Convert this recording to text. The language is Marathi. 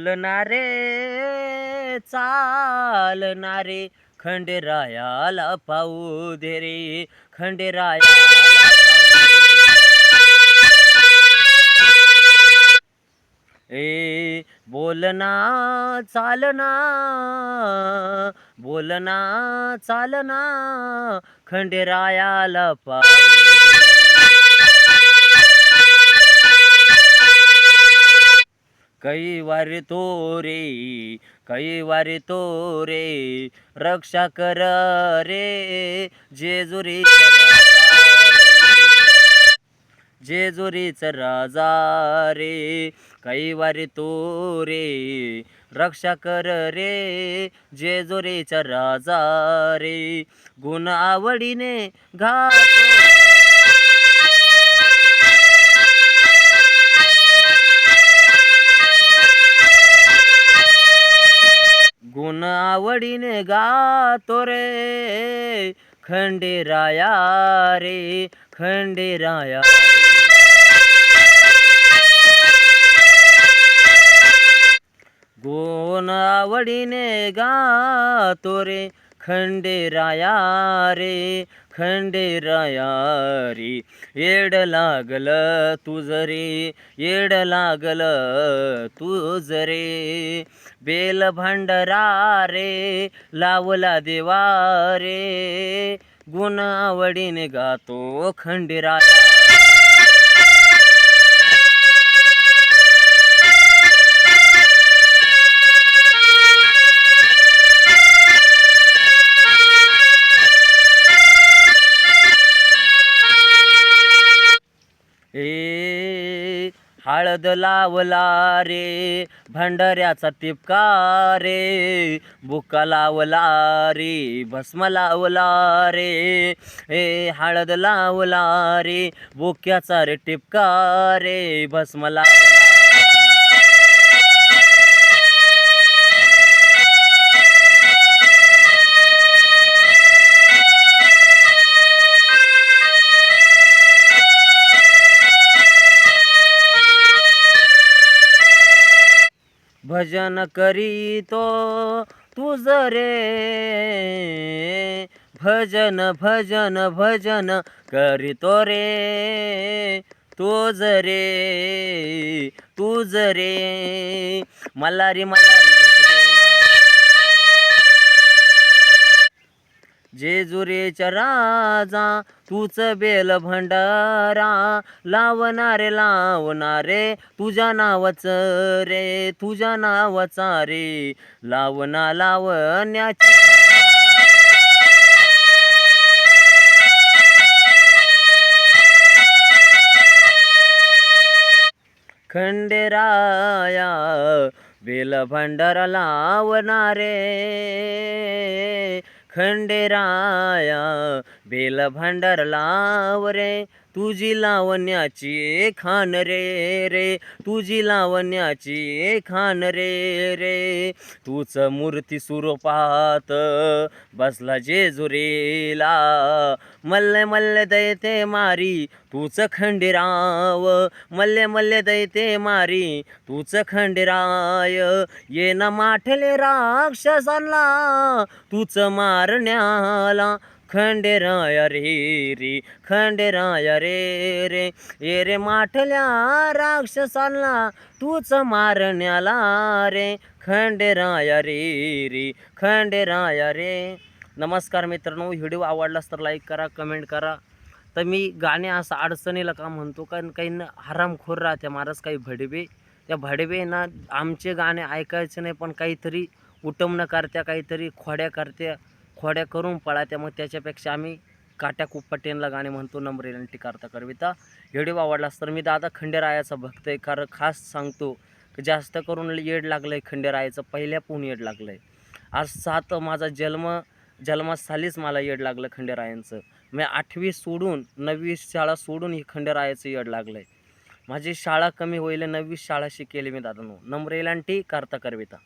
बोलणारे चालणारे खंडेरायाला पाऊ दे रे खंडेराया ए बोलना चालना बोलना चालना खंडेरायाला पाऊ दे. वारी तो रे कई तो रे रक्षा कर रे जेजुरी जेजुरीच राजा रे कई तो रे रक्षा कर रे जेजुरीच राजा रे गुण आवडीने घातो गुण आवडीने गातो रे खंडेराया रे खंडेराया गुण आवडीने गातो रे खंडेराया रे खंडेराया रे येड लागल तुझ रे येड लागल तुझ रे बेल भांडरा रे लावला देवा रे गुण आवडीने गातो खंडेराया ए हळद लावला रे भंडऱ्याचा टिपका रे बुका लावला रे भस्म लावला रे ए हळद लावला रे बुक्याचा रे टिपका रे भस्म लावला भजन करीतो तुझ रे भजन भजन भजन करीतो रे. तुझ रे तुझ रे मला मल्हारी. जेजुरीच्या राजा तूच बेल भंडारा लावणारे लावणारे तुझ्या नावाच रे तुझ्या नावाचा रे लावना लावण्याची. खंडेराया बेल भंडारा लावणारे खंडेराया बेल भंडार लाव रे. तुझी लावण्याची खान रे रे. तुझी लावण्याची खान रे रे. तूच मूर्ती स्वरूपात बसला जेजुरीला. मल्ले मल्ले दैते मारी तूच खंडेराव. मल्ले मल्ले दैते मारी तूच खंडेराय. ये ना माठले राक्षसांना तूच मारण्याला. खंडेराय रे रे खंडेराय रे रे. ये रे माठल्या राक्षसांना तूच मारण्याला रे. खंडेराया रे रे खंडेराया रे. नमस्कार मित्रांनो व्हिडिओ आवडलास तर लाईक करा कमेंट करा. तर मी गाणे असं अडचणीला का म्हणतो कारण काही न हरामखोर राहते महाराज काही भडबे त्या भडबे ना आमचे गाणे ऐकायचे नाही पण काहीतरी उटमणं करत्या काहीतरी खोड्या करत्या. खोड्या करून पळा त्यामुळे त्याच्यापेक्षा आम्ही काट्या कुप्पटेनला गाणे म्हणतो नम्र करता करविता. व्हिडिओ आवडलास तर मी दादा खंडेरायाचा भक्त आहे. कारण खास सांगतो की जास्त करून येड लागलं आहे खंडेरायाचं पहिल्यापून येड लागलं आहे आज सात माझा जन्म जन्मासालीच मला येड लागलं खंडेरायांचं. मी आठवी सोडून नववी शाळा सोडून ही खंडेरायाचं येड लागलं आहे माझी शाळा कमी होईल नववी शाळा शिकेली मी दादानो. नम्रेलांटी करता करविता.